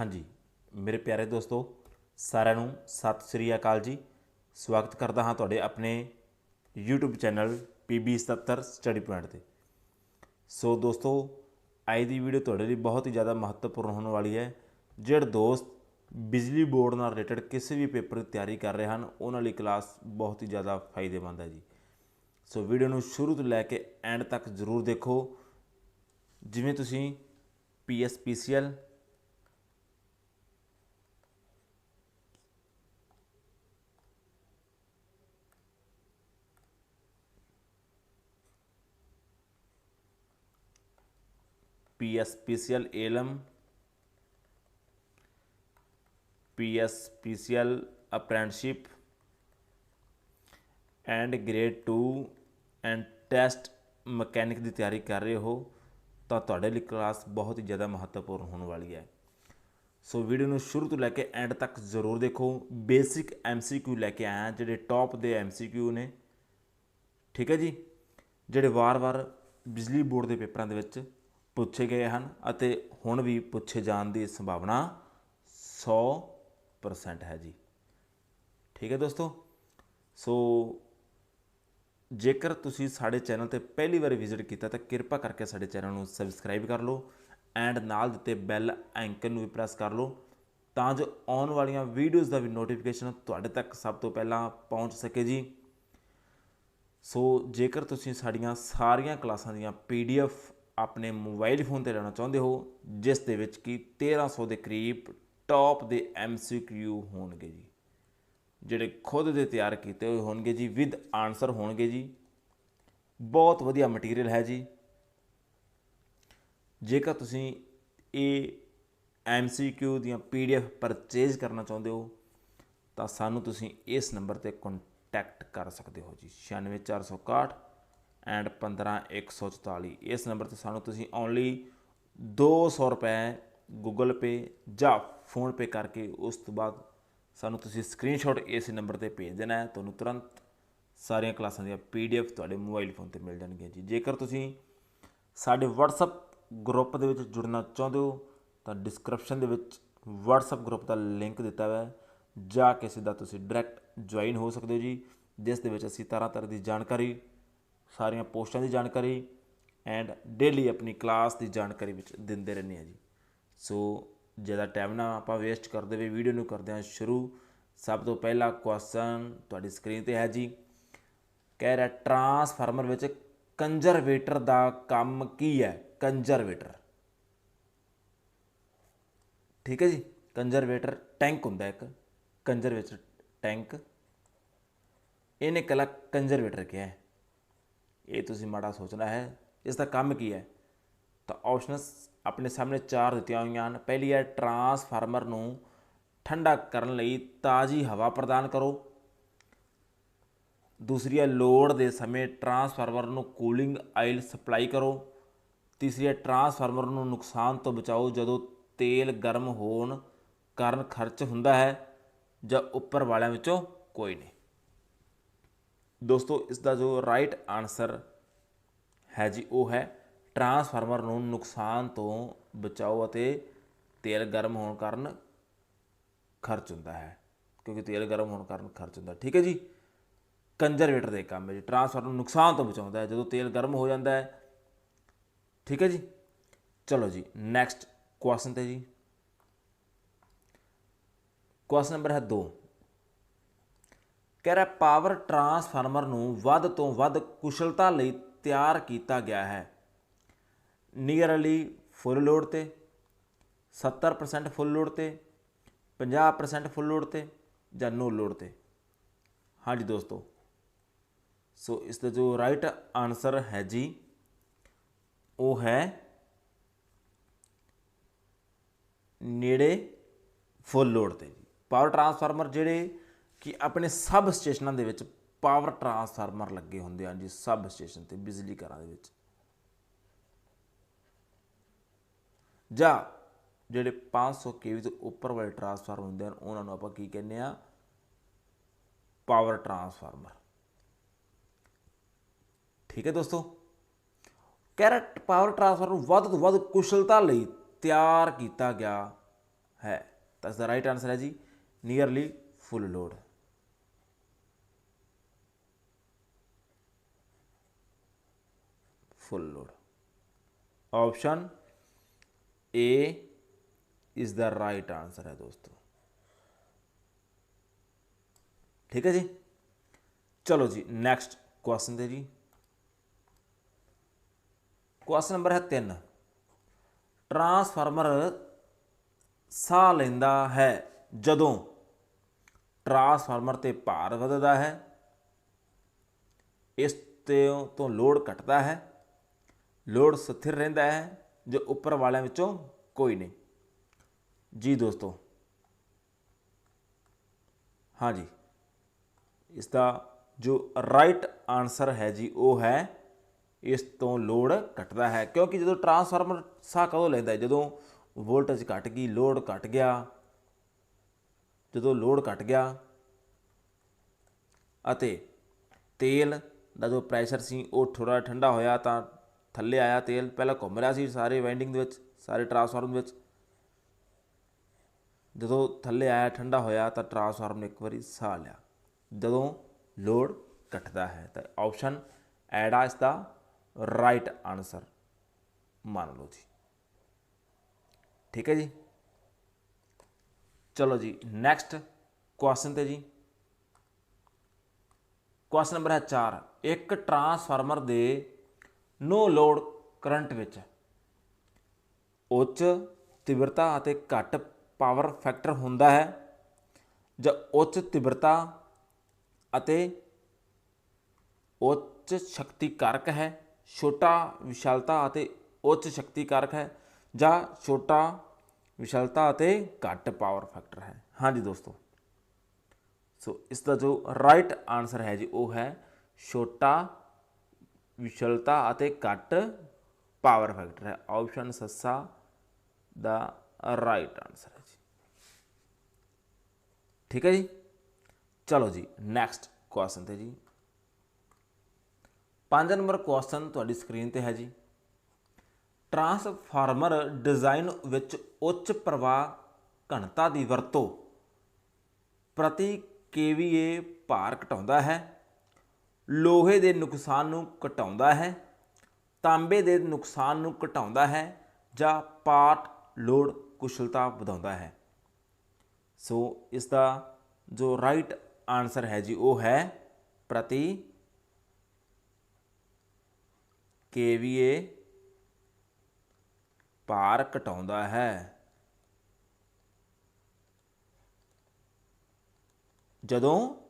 ਹਾਂਜੀ। ਮੇਰੇ ਪਿਆਰੇ ਦੋਸਤੋ, ਸਾਰਿਆਂ ਨੂੰ ਸਤਿ ਸ੍ਰੀ ਅਕਾਲ ਜੀ। ਸਵਾਗਤ ਕਰਦਾ ਹਾਂ ਤੁਹਾਡੇ ਆਪਣੇ YouTube channel PB77 study point ਤੇ। ਸੋ ਦੋਸਤੋ, ਅੱਜ ਦੀ ਵੀਡੀਓ ਤੁਹਾਡੇ ਲਈ ਬਹੁਤ ਹੀ ਜ਼ਿਆਦਾ ਮਹੱਤਵਪੂਰਨ ਹੋਣ ਵਾਲੀ ਹੈ। ਜਿਹੜੇ ਦੋਸਤ ਬਿਜਲੀ ਬੋਰਡ ਨਾਲ ਰਿਲੇਟਡ ਕਿਸੇ ਵੀ ਪੇਪਰ ਦੀ ਤਿਆਰੀ ਕਰ ਰਹੇ ਹਨ, ਉਹਨਾਂ ਲਈ ਕਲਾਸ ਬਹੁਤ ਹੀ ਜ਼ਿਆਦਾ ਫਾਇਦੇਮੰਦ ਹੈ ਜੀ। ਸੋ ਵੀਡੀਓ ਨੂੰ ਸ਼ੁਰੂ ਤੋਂ ਲੈ ਕੇ ਐਂਡ ਤੱਕ ਜ਼ਰੂਰ ਦੇਖੋ। ਜਿਵੇਂ ਤੁਸੀਂ PSPCL PSPCL ALM PSPCL apprenticeship and grade 2 and test mechanic ਦੀ ਤਿਆਰੀ ਕਰ ਰਹੇ ਹੋ, ਤਾਂ ਤੁਹਾਡੇ ਲਈ ਕਲਾਸ ਬਹੁਤ ਹੀ ਜ਼ਿਆਦਾ ਮਹੱਤਵਪੂਰਨ ਹੋਣ ਵਾਲੀ ਹੈ। ਸੋ ਵੀਡੀਓ ਨੂੰ ਸ਼ੁਰੂ ਤੋਂ ਲੈ ਕੇ ਐਂਡ ਤੱਕ ਜ਼ਰੂਰ ਦੇਖੋ। ਬੇਸਿਕ ਐਮਸੀਕਿਊ ਲੈ ਕੇ ਆਇਆ, ਜਿਹੜੇ ਟੌਪ ਦੇ ਐਮਸੀਕਿਊ ਨੇ। ਠੀਕ ਹੈ ਜੀ? ਜਿਹੜੇ ਵਾਰ-ਵਾਰ ਬਿਜਲੀ ਬੋਰਡ ਦੇ ਪੇਪਰਾਂ ਦੇ ਵਿੱਚ ਪੁੱਛੇ ਗਏ ਹਨ ਅਤੇ ਹੁਣ ਵੀ ਪੁੱਛੇ ਜਾਣ ਦੀ ਸੰਭਾਵਨਾ 100% ਹੈ ਜੀ। ਠੀਕ ਹੈ ਦੋਸਤੋ? ਸੋ ਜੇਕਰ ਤੁਸੀਂ ਸਾਡੇ ਚੈਨਲ ਤੇ ਪਹਿਲੀ ਵਾਰ ਵਿਜ਼ਿਟ ਕੀਤਾ ਤਾਂ ਕਿਰਪਾ ਕਰਕੇ ਸਾਡੇ ਚੈਨਲ ਨੂੰ ਸਬਸਕ੍ਰਾਈਬ ਕਰ ਲਓ ਐਂਡ ਨਾਲ ਦਿੱਤੇ ਬੈਲ ਆਈਕਨ ਨੂੰ ਵੀ ਪ੍ਰੈਸ ਕਰ ਲਓ ਤਾਂ ਜੋ ਆਉਣ ਵਾਲੀਆਂ ਵੀਡੀਓਜ਼ ਦਾ ਵੀ ਨੋਟੀਫਿਕੇਸ਼ਨ ਤੁਹਾਡੇ ਤੱਕ ਸਭ ਤੋਂ ਪਹਿਲਾਂ ਪਹੁੰਚ ਸਕੇ ਜੀ। ਸੋ ਜੇਕਰ ਤੁਸੀਂ ਸਾਡੀਆਂ ਸਾਰੀਆਂ ਕਲਾਸਾਂ ਦੀਆਂ ਪੀਡੀਐਫ ਆਪਣੇ ਮੋਬਾਈਲ ਫੋਨ ਤੇ ਲੈਣਾ ਚਾਹੁੰਦੇ ਹੋ, ਜਿਸ ਦੇ ਵਿੱਚ ਕਿ 1300 ਦੇ ਕਰੀਬ ਟੌਪ ਦੇ ਐਮਸੀਕਿਊ ਹੋਣਗੇ ਜੀ। ਜਿਹੜੇ ਖੁਦ ਦੇ ਤਿਆਰ ਕੀਤੇ ਹੋਏ ਹੋਣਗੇ ਜੀ ਵਿਦ ਆਨਸਰ ਹੋਣਗੇ ਜੀ। ਬਹੁਤ ਵਧੀਆ ਮਟੀਰੀਅਲ ਹੈ ਜੀ। ਜੇਕਰ ਤੁਸੀਂ ਇਹ ਐਮਸੀਕਿਊ ਦੀਆਂ ਪੀਡੀਐਫ ਪਰਚੇਜ਼ ਕਰਨਾ ਚਾਹੁੰਦੇ ਹੋ, ਤਾਂ ਸਾਨੂੰ ਤੁਸੀਂ ਇਸ ਨੰਬਰ ਤੇ ਕੰਟੈਕਟ ਕਰ ਸਕਦੇ ਹੋ ਜੀ। 96461 ਐਂਡ 15144 ਇਸ ਨੰਬਰ ਤੇ ਸਾਨੂੰ ਤੁਸੀਂ ਓਨਲੀ 200 ਰੁਪਏ ਗੂਗਲ ਪੇ ਜਾਂ ਫੋਨ ਪੇ ਕਰਕੇ ਉਸ ਤੋਂ ਬਾਅਦ ਸਾਨੂੰ ਤੁਸੀਂ ਸਕਰੀਨਸ਼ਾਟ ਇਸ ਨੰਬਰ ਤੇ ਭੇਜ ਦੇਣਾ ਹੈ। ਤੁਹਾਨੂੰ ਤੁਰੰਤ ਸਾਰੀਆਂ ਕਲਾਸਾਂ ਦੀਆਂ ਪੀਡੀਐਫ ਤੁਹਾਡੇ ਮੋਬਾਈਲ ਫੋਨ ਤੇ ਮਿਲ ਜਾਣਗੀਆਂ ਜੀ। ਜੇਕਰ ਤੁਸੀਂ ਸਾਡੇ WhatsApp ਗਰੁੱਪ ਦੇ ਵਿੱਚ ਜੁੜਨਾ ਚਾਹੁੰਦੇ ਹੋ, ਤਾਂ ਡਿਸਕ੍ਰਿਪਸ਼ਨ ਦੇ ਵਿੱਚ WhatsApp ਗਰੁੱਪ ਦਾ ਲਿੰਕ ਦਿੱਤਾ ਹੋਇਆ ਹੈ। ਜਾ ਕੇ ਸਿੱਧਾ ਤੁਸੀਂ ਡਾਇਰੈਕਟ ਜੁਆਇਨ ਹੋ ਸਕਦੇ ਹੋ ਜੀ। ਜਿਸ ਦੇ ਵਿੱਚ ਅਸੀਂ ਤਰ੍ਹਾਂ ਤਰ੍ਹਾਂ ਦੀ ਜਾਣਕਾਰੀ ਸਾਰੀਆਂ ਪੋਸਟਾਂ ਦੀ ਜਾਣਕਾਰੀ ਐਂਡ ਡੇਲੀ ਆਪਣੀ ਕਲਾਸ ਦੀ ਜਾਣਕਾਰੀ ਵਿੱਚ ਦਿੰਦੇ ਰਹਿੰਦੇ ਹਾਂ ਜੀ। ਸੋ ਜ਼ਿਆਦਾ ਟਾਈਮ ਨਾ ਆਪਾਂ ਵੇਸਟ ਕਰਦੇ ਹੋਏ ਵੀਡੀਓ ਨੂੰ ਕਰਦੇ ਹਾਂ ਸ਼ੁਰੂ। ਸਭ ਤੋਂ ਪਹਿਲਾ ਕੁਐਸਚਨ ਤੁਹਾਡੀ ਸਕਰੀਨ ਤੇ ਹੈ ਜੀ। ਕਹਿ ਰਿਹਾ ਟਰਾਂਸਫਾਰਮਰ ਵਿੱਚ ਕੰਜ਼ਰਵੇਟਰ ਦਾ ਕੰਮ ਕੀ ਹੈ? ਕੰਜ਼ਰਵੇਟਰ ਠੀਕ ਹੈ ਜੀ? ਕੰਜ਼ਰਵੇਟਰ ਟੈਂਕ ਹੁੰਦਾ ਇੱਕ। ਕੰਜ਼ਰਵੇਟਰ ਟੈਂਕ ਇਹਨੇ ਕਲਾ ਕੰਜ਼ਰਵੇਟਰ ਕਿਹਾ ਹੈ। ਇਹ ਤੁਸੀਂ ਮਾੜਾ ਸੋਚਣਾ ਹੈ, ਇਸ ਦਾ ਕੰਮ ਕੀ ਹੈ? ਤਾਂ ਆਪਸ਼ਨਸ ਆਪਣੇ ਸਾਹਮਣੇ ਚਾਰ ਦਿੱਤੀਆਂ ਹੋਈਆਂ ਹਨ। ਪਹਿਲੀ ਹੈ ਟਰਾਂਸਫਾਰਮਰ ਨੂੰ ਠੰਡਾ ਕਰਨ ਲਈ ਤਾਜ਼ੀ ਹਵਾ ਪ੍ਰਦਾਨ ਕਰੋ। ਦੂਸਰੀ ਹੈ ਲੋਡ ਦੇ ਸਮੇਂ ਟਰਾਂਸਫਾਰਮਰ ਨੂੰ ਕੂਲਿੰਗ ਆਇਲ ਸਪਲਾਈ ਕਰੋ। ਤੀਸਰੀ ਹੈ ਟਰਾਂਸਫਾਰਮਰ ਨੂੰ ਨੁਕਸਾਨ ਤੋਂ ਬਚਾਓ ਜਦੋਂ ਤੇਲ ਗਰਮ ਹੋਣ ਕਾਰਨ ਖਰਚ ਹੁੰਦਾ ਹੈ ਜਾਂ ਉੱਪਰ ਵਾਲਿਆਂ ਵਿੱਚੋਂ ਕੋਈ ਨਹੀਂ। ਦੋਸਤੋ, ਇਸ ਦਾ ਜੋ ਰਾਈਟ ਆਨਸਰ ਹੈ ਜੀ, ਉਹ ਹੈ ਟਰਾਂਸਫਾਰਮਰ ਨੂੰ ਨੁਕਸਾਨ ਤੋਂ ਬਚਾਓ ਅਤੇ ਤੇਲ ਗਰਮ ਹੋਣ ਕਾਰਨ ਖਰਚ ਹੁੰਦਾ ਹੈ, ਕਿਉਂਕਿ ਤੇਲ ਗਰਮ ਹੋਣ ਕਾਰਨ ਖਰਚ ਹੁੰਦਾ ਠੀਕ ਹੈ ਜੀ? ਕੰਜ਼ਰਵੇਟਰ ਦੇ ਕੰਮ ਹੈ ਜੀ। ਟਰਾਂਸਫਾਰਮਰ ਨੂੰ ਨੁਕਸਾਨ ਤੋਂ ਬਚਾਉਂਦਾ ਹੈ, ਜਦੋਂ ਤੇਲ ਗਰਮ ਹੋ ਜਾਂਦਾ ਹੈ। ਠੀਕ ਹੈ ਜੀ? ਚਲੋ ਜੀ ਨੈਕਸਟ ਕੁਐਸਚਨ ਤੇ ਜੀ। ਕੁਐਸਚਨ ਨੰਬਰ ਹੈ 2 ਕਹਿ ਰਿਹਾ ਪਾਵਰ ਟਰਾਂਸਫਾਰਮਰ ਨੂੰ ਵੱਧ ਤੋਂ ਵੱਧ ਕੁਸ਼ਲਤਾ ਲਈ ਤਿਆਰ ਕੀਤਾ ਗਿਆ ਹੈ। ਨੀਅਰਲੀ ਫੁੱਲ ਲੋਡ ਤੇ 70% ਫੁੱਲ ਲੋਡ ਤੇ 50% ਫੁੱਲ ਲੋਡ ਤੇ ਜਾਂ ਨੋ ਲੋਡ ਤੇ। ਹਾਂਜੀ ਦੋਸਤੋ, ਸੋ ਇਸ ਦਾ ਜੋ ਰਾਈਟ ਆਨਸਰ ਹੈ ਜੀ, ਉਹ ਹੈ ਨੇੜੇ ਫੁੱਲ ਲੋਡ ਤੇ ਜੀ। ਪਾਵਰ ਟਰਾਂਸਫਾਰਮਰ ਜਿਹੜੇ ਕਿ ਆਪਣੇ ਸਬ ਸਟੇਸ਼ਨਾਂ ਦੇ ਵਿੱਚ ਪਾਵਰ ਟਰਾਂਸਫਾਰਮਰ ਲੱਗੇ ਹੁੰਦੇ ਹਨ ਜੀ, ਸਬ ਸਟੇਸ਼ਨ ਤੇ, ਬਿਜਲੀ ਘਰਾਂ ਦੇ ਵਿੱਚ। ਜਾਂ ਜਿਹੜੇ 500 ਕੇਵੀ ਤੋਂ ਉੱਪਰ ਵਾਲੇ ਟਰਾਂਸਫਾਰਮਰ ਹੁੰਦੇ ਹਨ ਉਹਨਾਂ ਨੂੰ ਆਪਾਂ ਕੀ ਕਹਿੰਦੇ ਆ? Power transformer. ਠੀਕ ਹੈ ਦੋਸਤੋ? ਕੈਰਟ ਪਾਵਰ ਟਰਾਂਸਫਰ ਨੂੰ ਵੱਧ ਤੋਂ ਵੱਧ ਕੁਸ਼ਲਤਾ ਲਈ ਤਿਆਰ ਕੀਤਾ ਗਿਆ ਹੈ। ਤਾਂ ਇਸ ਦਾ ਰਾਈਟ ਆਨਸਰ ਹੈ ਜੀ nearly full load full load option A is the right answer ਹੈ ਦੋਸਤੋ ਠੀਕ ਹੈ ਜੀ ਚਲੋ ਜੀ ਨੈਕਸਟ ਕੁਐਸਚਨ ਤੇ ਜੀ ਕੁਐਸਚਨ ਨੰਬਰ ਹੈ 3 ਟਰਾਂਸਫਾਰਮਰ ਸਾਹ ਲੈਂਦਾ ਹੈ ਜਦੋਂ ਟਰਾਂਸਫਾਰਮਰ ਤੇ ਭਾਰ ਵੱਧਦਾ ਹੈ ਇਸ ਤੇ ਤੋਂ ਲੋਡ ਘਟਦਾ ਹੈ ਲੋੜ ਸਥਿਰ ਰਹਿੰਦਾ ਹੈ ਜੋ ਉੱਪਰ ਵਾਲਿਆਂ ਵਿੱਚੋਂ ਕੋਈ ਨਹੀਂ। ਜੀ ਦੋਸਤੋ। ਹਾਂ ਜੀ। ਇਸ ਦਾ ਜੋ ਰਾਈਟ ਆਨਸਰ ਹੈ ਜੀ, ਉਹ ਹੈ ਇਸ ਤੋਂ ਲੋਡ ਘਟਦਾ ਹੈ। ਕਿਉਂਕਿ ਜਦੋਂ ਟਰਾਂਸਫਾਰਮਰ ਸਾਹ ਕਦੋਂ ਲੈਂਦਾ ਜਦੋਂ ਵੋਲਟੇਜ ਘਟ ਗਈ, ਲੋਡ ਘਟ ਗਿਆ। ਜਦੋਂ ਲੋਡ ਘਟ ਗਿਆ ਅਤੇ ਤੇਲ ਦਾ ਜੋ ਪ੍ਰੈਸ਼ਰ ਸੀ, ਉਹ ਥੋੜਾ ਠੰਡਾ ਹੋਇਆ ਤਾਂ ਥੱਲੇ ਆਇਆ ਤੇਲ, ਪਹਿਲਾਂ ਘੁੰਮ ਰਿਹਾ ਸੀ ਸਾਰੇ ਵਾਈਂਡਿੰਗ ਦੇ ਵਿੱਚ, ਸਾਰੇ ਟਰਾਂਸਫਾਰਮ ਵਿੱਚ। ਜਦੋਂ ਥੱਲੇ ਆਇਆ, ਠੰਡਾ ਹੋਇਆ, ਤਾਂ ਟਰਾਂਸਫਾਰਮਰ ਨੇ ਇੱਕ ਵਾਰੀ ਸਾਹ ਲਿਆ। ਜਦੋਂ ਲੋਡ ਘਟਦਾ ਹੈ, ਤਾਂ ਆਪਸ਼ਨ ਐਡਾ ਇਸ ਦਾ ਰਾਈਟ ਆਨਸਰ ਮੰਨ ਲਓ ਜੀ। ਠੀਕ ਹੈ ਜੀ? ਚਲੋ ਜੀ ਨੈਕਸਟ ਕੁਐਸਚਨ ਤੇ ਜੀ। ਕੁਐਸਚਨ ਨੰਬਰ ਹੈ 4 ਇੱਕ ਟਰਾਂਸਫਾਰਮਰ ਦੇ ਨੋ ਲੋਡ ਕਰੰਟ ਵਿੱਚ ਉੱਚ ਤੀਬਰਤਾ ਅਤੇ ਘੱਟ ਪਾਵਰ ਫੈਕਟਰ ਹੁੰਦਾ ਹੈ। ਜਾਂ ਉੱਚ ਤੀਬਰਤਾ ਅਤੇ ਉੱਚ ਸ਼ਕਤੀ ਕਾਰਕ ਹੈ। ਛੋਟਾ ਵਿਸ਼ਾਲਤਾ ਅਤੇ ਉੱਚ ਸ਼ਕਤੀ ਕਾਰਕ ਹੈ। ਜਾਂ ਛੋਟਾ ਵਿਸ਼ਾਲਤਾ ਅਤੇ ਘੱਟ ਪਾਵਰ ਫੈਕਟਰ ਹੈ। ਹਾਂਜੀ ਦੋਸਤੋ। ਸੋ ਇਸ ਦਾ ਜੋ ਰਾਈਟ ਆਨਸਰ ਹੈ ਜੀ, ਉਹ ਹੈ ਛੋਟਾ ਵਿਸ਼ਲਤਾ ਅਤੇ ਘੱਟ ਪਾਵਰ ਫੈਕਟਰ ਹੈ। ਆਪਸ਼ਨ ਸੱਸਾ ਦਾ ਰਾਈਟ ਆਨਸਰ ਹੈ ਜੀ। ਠੀਕ ਹੈ ਜੀ? ਚਲੋ ਜੀ ਨੈਕਸਟ ਕੁਐਸਚਨ ਤੇ ਜੀ। 5 ਨੰਬਰ ਕੁਐਸਚਨ ਤੁਹਾਡੀ ਸਕਰੀਨ ਤੇ ਹੈ ਜੀ। ਟਰਾਂਸਫਾਰਮਰ ਡਿਜ਼ਾਈਨ ਵਿੱਚ ਉੱਚ ਪ੍ਰਵਾਹ ਘਣਤਾ ਦੀ ਵਰਤੋਂ ਪ੍ਰਤੀ ਕੇਵੀਏ ਭਾਰ ਘਟਾਉਂਦਾ ਹੈ। ਲੋਹੇ ਦੇ ਨੁਕਸਾਨ ਨੂੰ ਘਟਾਉਂਦਾ ਹੈ, ਤਾਂਬੇ ਦੇ ਨੁਕਸਾਨ ਨੂੰ ਘਟਾਉਂਦਾ ਹੈ ਜਾਂ ਪਾਟ ਲੋਡ ਕੁਸ਼ਲਤਾ ਵਧਾਉਂਦਾ ਹੈ। ਸੋ ਇਸ ਦਾ ਜੋ ਰਾਈਟ ਆਨਸਰ ਹੈ ਜੀ, ਉਹ ਹੈ ਪ੍ਰਤੀ ਕੇਵੀਏ ਭਾਰ ਘਟਾਉਂਦਾ ਹੈ। ਜਦੋਂ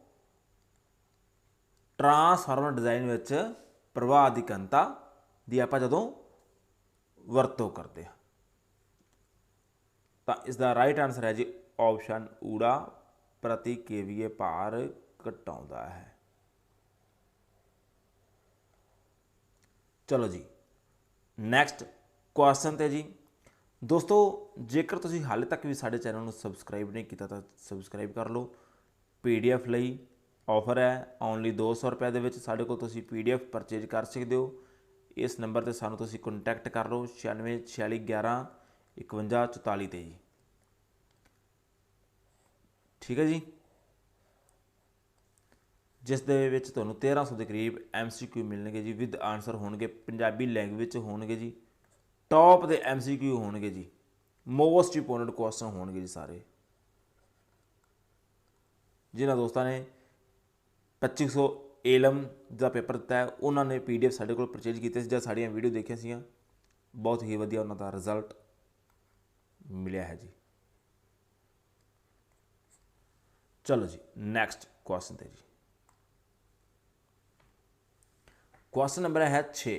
ਟਰਾਂਸਫਾਰਮਰ ਡਿਜ਼ਾਈਨ ਵਿੱਚ ਪ੍ਰਵਾਹ ਦੀ ਘਨਤਾ ਦੀ ਆਪਾਂ ਜਦੋਂ ਵਰਤੋਂ ਕਰਦੇ ਹਾਂ। ਤਾਂ ਇਸ ਦਾ ਰਾਈਟ ਆਨਸਰ ਹੈ ਜੀ ਆਪਸ਼ਨ ਊੜਾ, ਪ੍ਰਤੀ ਕੇਵੀਏ ਭਾਰ ਘਟਾਉਂਦਾ ਹੈ। ਚਲੋ ਜੀ ਨੈਕਸਟ ਕੁਐਸਚਨ ਤੇ ਜੀ। ਦੋਸਤੋ, ਜੇਕਰ ਤੁਸੀਂ ਹਾਲੇ ਤੱਕ ਵੀ ਸਾਡੇ ਚੈਨਲ ਨੂੰ ਸਬਸਕ੍ਰਾਈਬ ਨਹੀਂ ਕੀਤਾ ਤਾਂ ਸਬਸਕ੍ਰਾਈਬ ਕਰ ਲਓ। ਪੀਡੀਐਫ ਲਈ ਆਫਰ ਹੈ ਓਨਲੀ 200 ਰੁਪਏ ਦੇ ਵਿੱਚ ਸਾਡੇ ਕੋਲ ਤੁਸੀਂ ਪੀਡੀਐਫ ਪਰਚੇਜ ਕਰ ਸਕਦੇ ਹੋ। ਇਸ ਨੰਬਰ ਤੇ ਸਾਨੂੰ ਤੁਸੀਂ ਕੰਟੈਕਟ ਕਰ ਲਓ 964611 5144 ਤੇ ਜੀ। ਠੀਕ ਹੈ ਜੀ? ਜਿਸ ਦੇ ਵਿੱਚ ਤੁਹਾਨੂੰ 1300 ਦੇ ਕਰੀਬ ਐਮਸੀਕਿਊ ਮਿਲਣਗੇ ਜੀ ਵਿਦ ਆਨਸਰ ਹੋਣਗੇ, ਪੰਜਾਬੀ ਲੈਂਗੁਏਜ ਚ ਹੋਣਗੇ ਜੀ ਟੌਪ ਦੇ ਐਮਸੀਕਿਊ ਹੋਣਗੇ ਜੀ ਮੋਸਟ ਇੰਪੋਰਟੈਂਟ ਕੁਐਸਚਨ ਹੋਣਗੇ ਜੀ ਸਾਰੇ। ਜਿਨ੍ਹਾਂ ਦੋਸਤਾਂ ਨੇ 2500 ਏਲਮ ਦਾ ਪੇਪਰ ਦਿੱਤਾ ਹੈ। ਉਹਨਾਂ ਨੇ ਪੀਡੀਐਫ ਸਾਡੇ ਕੋਲ ਪਰਚੇਜ ਕੀਤੇ ਸੀ ਜਾਂ ਸਾਡੀਆਂ ਵੀਡੀਓ ਦੇਖੀਆਂ ਸੀਆਂ ਬਹੁਤ ਹੀ ਵਧੀਆ ਉਹਨਾਂ ਦਾ ਰਿਜ਼ਲਟ ਮਿਲਿਆ ਹੈ ਜੀ। ਚਲੋ ਜੀ ਨੈਕਸਟ ਕੁਐਸਚਨ ਤੇ ਜੀ। ਕੁਐਸਚਨ ਨੰਬਰ ਹੈ 6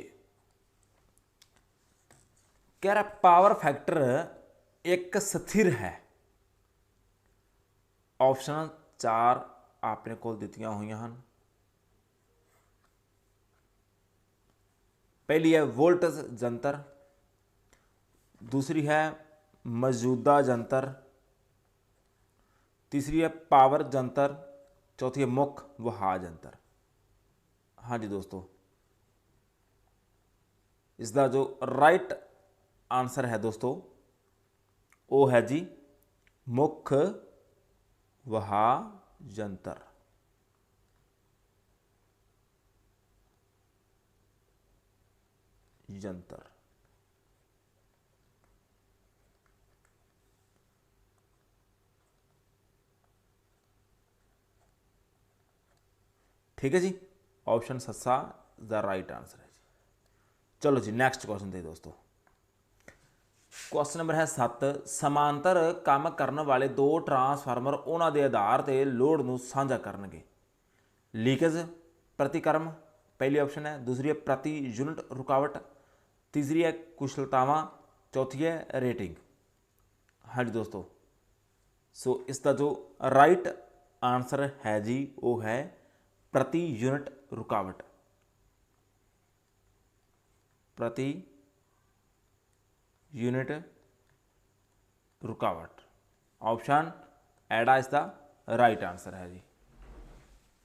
ਕਹਿ ਰਿਹਾ ਪਾਵਰ ਫੈਕਟਰ ਇੱਕ ਸਥਿਰ ਹੈ। ਆਪਸ਼ਨ 4 ਆਪਣੇ ਕੋਲ ਦਿੱਤੀਆਂ ਹੋਈਆਂ ਹਨ। ਪਹਿਲੀ ਹੈ ਵੋਲਟੇਜ ਜੰਤਰ, ਦੂਸਰੀ ਹੈ ਮੌਜੂਦਾ ਜੰਤਰ, ਤੀਸਰੀ ਹੈ ਪਾਵਰ ਜੰਤਰ, ਚੌਥੀ ਹੈ ਮੁੱਖ ਵਹਾ ਜੰਤਰ। ਹਾਂਜੀ ਦੋਸਤੋ ਇਸ ਦਾ ਜੋ ਰਾਈਟ ਆਨਸਰ ਹੈ ਦੋਸਤੋ, ਉਹ ਹੈ ਜੀ ਮੁੱਖ ਵਹਾ ਯੰਤਰ ਜੰਤਰ। ਠੀਕ ਹੈ ਜੀ? ਆਪਸ਼ਨ ਸੱਸਾ ਦਾ ਰਾਈਟ ਆਨਸਰ ਹੈ ਜੀ। ਚਲੋ ਜੀ ਨੈਕਸਟ ਕੁਐਸਚਨ ਦੇ ਦੋਸਤੋ। ਕੁਐਸਚਨ ਨੰਬਰ ਹੈ 7 ਸਮਾਂਤਰ ਕੰਮ ਕਰਨ ਵਾਲੇ ਦੋ ਟਰਾਂਸਫਾਰਮਰ ਉਹਨਾਂ ਦੇ ਆਧਾਰ ਤੇ ਲੋਡ ਨੂੰ ਸਾਂਝਾ ਕਰਨਗੇ। ਲੀਕੇਜ ਪ੍ਰਤੀਕਰਮ, ਪਹਿਲੀ ਆਪਸ਼ਨ ਹੈ। ਦੂਸਰੀ ਹੈ ਪ੍ਰਤੀ ਯੂਨਿਟ ਰੁਕਾਵਟ। ਤੀਸਰੀ ਹੈ ਕੁਸ਼ਲਤਾਵਾਂ। ਚੌਥੀ ਹੈ ਰੇਟਿੰਗ ਹਾਂਜੀ ਦੋਸਤੋ। ਸੋ ਇਸ ਦਾ ਜੋ ਰਾਈਟ ਆਨਸਰ ਹੈ ਜੀ, ਉਹ ਹੈ ਪ੍ਰਤੀ ਯੂਨਿਟ ਰੁਕਾਵਟ। ਪ੍ਰਤੀ unit ਰੁਕਾਵਟ। ਆਪਸ਼ਨ ਐਡਾ ਇਸ ਦਾ ਰਾਈਟ ਆਨਸਰ ਹੈ ਜੀ।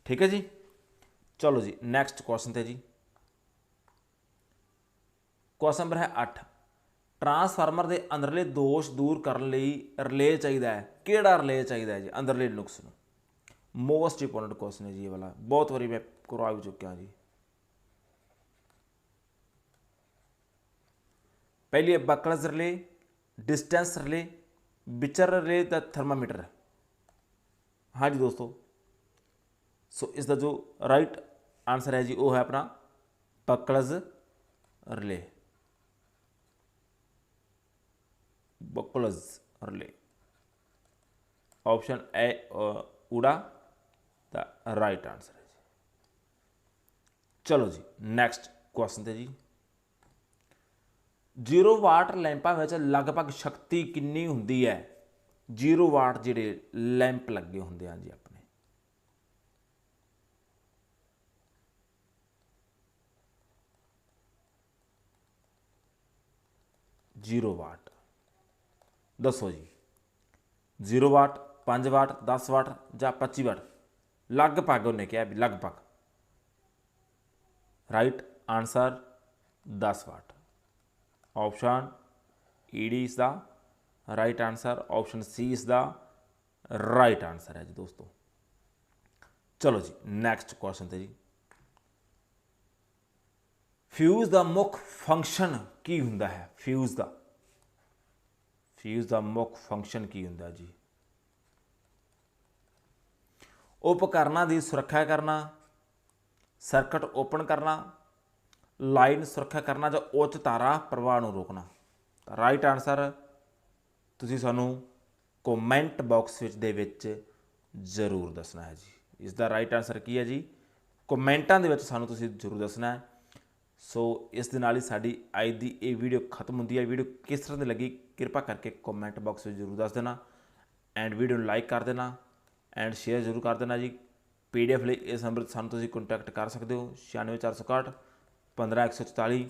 ਠੀਕ ਹੈ ਜੀ? ਚਲੋ ਜੀ ਨੈਕਸਟ ਕੁਐਸਚਨ ਤੇ ਜੀ। ਕੁਐਸਚਨ ਨੰਬਰ ਹੈ 8 ਟਰਾਂਸਫਾਰਮਰ ਦੇ ਅੰਦਰਲੇ ਦੋਸ਼ ਦੂਰ ਕਰਨ ਲਈ ਰਿਲੇ ਚਾਹੀਦਾ ਹੈ। ਕਿਹੜਾ ਰਿਲੇ ਚਾਹੀਦਾ ਹੈ ਜੀ? ਅੰਦਰਲੇ ਨੁਕਸ ਨੂੰ। ਮੋਸਟ ਇੰਪੋਰਟੈਂਟ ਕੁਐਸਚਨ ਹੈ ਜੀ ਇਹ ਵਾਲਾ। ਬਹੁਤ ਵਾਰੀ ਮੈਂ ਕਰਵਾ ਚੁੱਕਿਆ ਜੀ। ਪਹਿਲੀ ਹੈ ਬਕਲਸ ਰਿਲੇ ਡਿਸਟੈਂਸ ਰਿਲੇ ਵਿਚਰ ਰਿਲੇ ਦਾ ਥਰਮਾਮੀਟਰ ਹਾਂਜੀ ਦੋਸਤੋ ਸੋ ਇਸ ਦਾ ਜੋ ਰਾਈਟ ਆਨਸਰ ਹੈ ਜੀ ਉਹ ਹੈ ਆਪਣਾ Buchholz relay Buchholz relay option A ਊੜਾ ਦਾ ਰਾਈਟ ਆਨਸਰ ਹੈ ਜੀ ਚਲੋ ਜੀ ਨੈਕਸਟ ਕੁਐਸਚਨ ਤੇ ਜੀ 0 ਵਾਟ ਲੈਂਪਾਂ ਵਿੱਚ ਲਗਭਗ ਸ਼ਕਤੀ ਕਿੰਨੀ ਹੁੰਦੀ ਹੈ? 0 ਵਾਟ ਜਿਹੜੇ ਲੈਂਪ ਲੱਗੇ ਹੁੰਦੇ ਆ ਜੀ ਆਪਣੇ। Zero watt. ਦੱਸੋ ਜੀ। 0 ਵਾਟ 5 ਵਾਟ 10 ਵਾਟ ਜਾਂ 25 ਵਾਟ? ਲਗਭਗ ਉਹਨੇ ਕਿਹਾ ਵੀ ਲਗਭਗ। Right answer 10 watt. Option D ਇਸ ਦਾ ਰਾਈਟ ਆਨਸਰ ਆਪਸ਼ਨ ਸੀ ਇਸ ਦਾ ਰਾਈਟ ਆਨਸਰ ਹੈ ਜੀ ਦੋਸਤੋ। ਚਲੋ ਜੀ ਨੈਕਸਟ ਕੁਐਸਚਨ ਤੇ ਜੀ। ਫਿਊਜ਼ ਦਾ ਮੁੱਖ ਫੰਕਸ਼ਨ ਕੀ ਹੁੰਦਾ ਹੈ? ਫਿਊਜ਼ ਦਾ ਫਿਊਜ਼ ਦਾ ਮੁੱਖ ਫੰਕਸ਼ਨ ਕੀ ਹੁੰਦਾ ਜੀ? ਉਪਕਰਨਾਂ ਦੀ ਸੁਰੱਖਿਆ ਕਰਨਾ ਸਰਕਟ ਓਪਨ ਕਰਨਾ ਲਾਈਨ ਸੁਰੱਖਿਆ ਕਰਨਾ ਜਾਂ ਉੱਚ ਧਾਰਾ ਪ੍ਰਵਾਹ ਨੂੰ ਰੋਕਣਾ? ਤਾਂ ਰਾਈਟ ਆਨਸਰ ਤੁਸੀਂ ਸਾਨੂੰ ਕਮੈਂਟ ਬਾਕਸ ਵਿੱਚ ਦੇ ਵਿੱਚ ਜ਼ਰੂਰ ਦੱਸਣਾ ਹੈ ਜੀ। ਇਸ ਦਾ ਰਾਈਟ ਆਨਸਰ ਕੀ ਹੈ ਜੀ? ਕਮੈਂਟਾਂ ਦੇ ਵਿੱਚ ਸਾਨੂੰ ਤੁਸੀਂ ਜ਼ਰੂਰ ਦੱਸਣਾ ਹੈ। ਸੋ ਇਸ ਦੇ ਨਾਲ ਹੀ ਸਾਡੀ ਅੱਜ ਦੀ ਇਹ ਵੀਡੀਓ ਖਤਮ ਹੁੰਦੀ ਹੈ। ਵੀਡੀਓ ਕਿਸ ਤਰ੍ਹਾਂ ਦੀ ਲੱਗੀ, ਕਿਰਪਾ ਕਰਕੇ ਕਮੈਂਟ ਬਾਕਸ ਵਿੱਚ ਜ਼ਰੂਰ ਦੱਸ ਦੇਣਾ ਐਂਡ ਵੀਡੀਓ ਨੂੰ ਲਾਈਕ ਕਰ ਦੇਣਾ ਐਂਡ ਸ਼ੇਅਰ ਜ਼ਰੂਰ ਕਰ ਦੇਣਾ ਜੀ। ਪੀਡੀਐਫ ਲਈ ਇਸ ਨੰਬਰ ਤੇ ਸਾਨੂੰ ਤੁਸੀਂ ਕੰਟੈਕਟ ਕਰ ਸਕਦੇ ਹੋ। 96461 15144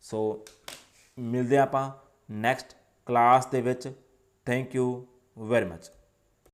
ਸੋ ਮਿਲਦੇ ਹਾਂ ਆਪਾਂ ਨੈਕਸਟ ਕਲਾਸ ਦੇ ਵਿੱਚ। Thank you very much